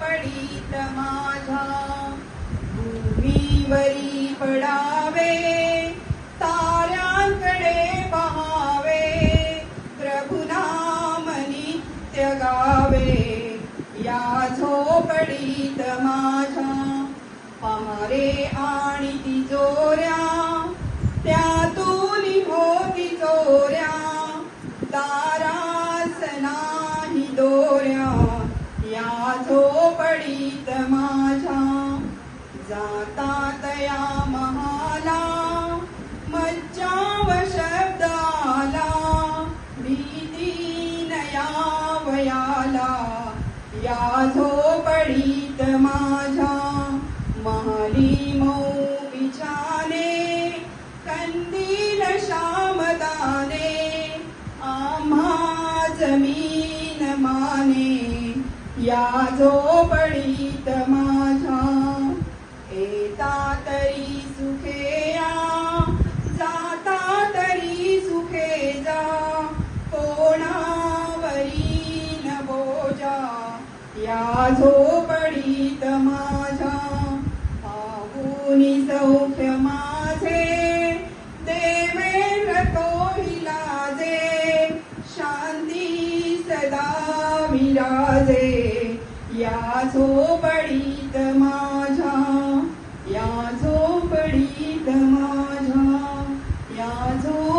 पडीत माझा भूमीवरी पडावे ताऱ्यांकडे पहावे प्रभुनाम नित्य गावे या झोपडीत माझा पहारे आणि तिजोऱ्या जातात या महाला मज्जाव शब्दाला आला. भीतीन यावयाला या झोपडीत माझ्या महाली मऊ बिछाने कंदील श्यामदाने आम्हा जमीन माने. या झोपडीत मा या झोपडीत माझ्या आहुनी सौख्य माझे देमेर तो हिलाजे शांती सदा विराजे. या झोपडीत माझ्या या झोपडीत माझ्या या झो